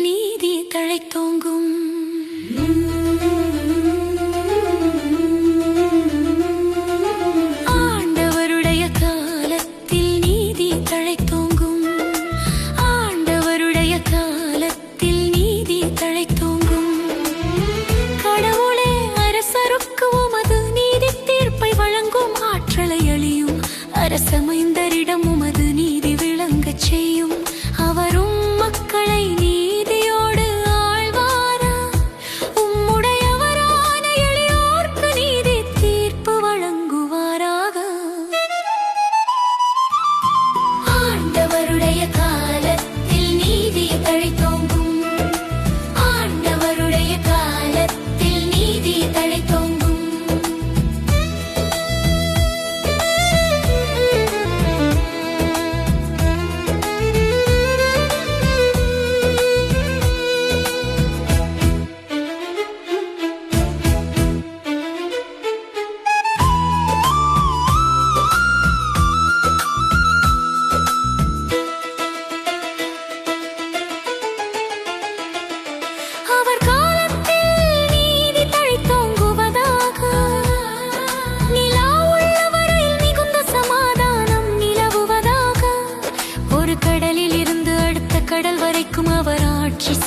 நீதி தழைத்தோங்கும். ஆண்டவருடைய காலத்தில் நீதி தழைத்தோங்கும். ஆண்டவருடைய காலத்தில் நீதி தழைத்தோங்கும். கடவுளே அரசருக்கு உமது நீதி தீர்ப்பை வழங்கும் ஆற்றலை அழியும்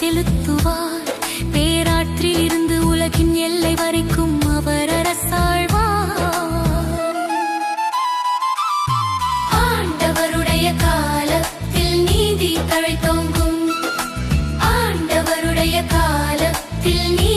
செலுத்துவார். பேராற்றில் இருந்து உலகின் எல்லை வரைக்கும் அவர் அரசாழ்வார். ஆண்டவருடைய காலத்தில் நீதி தழைத்தோங்கும். ஆண்டவருடைய காலத்தில் நீதி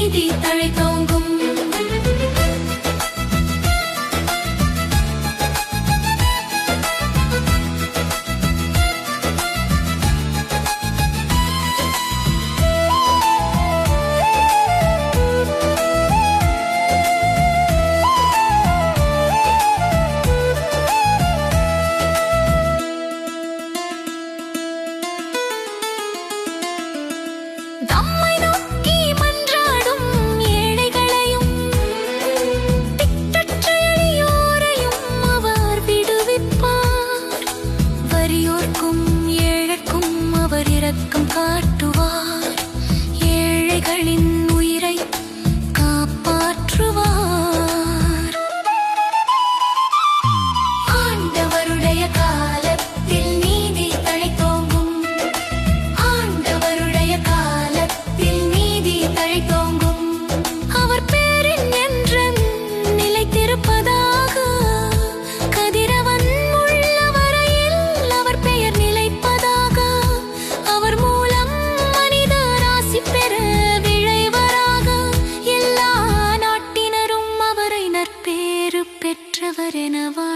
கனவா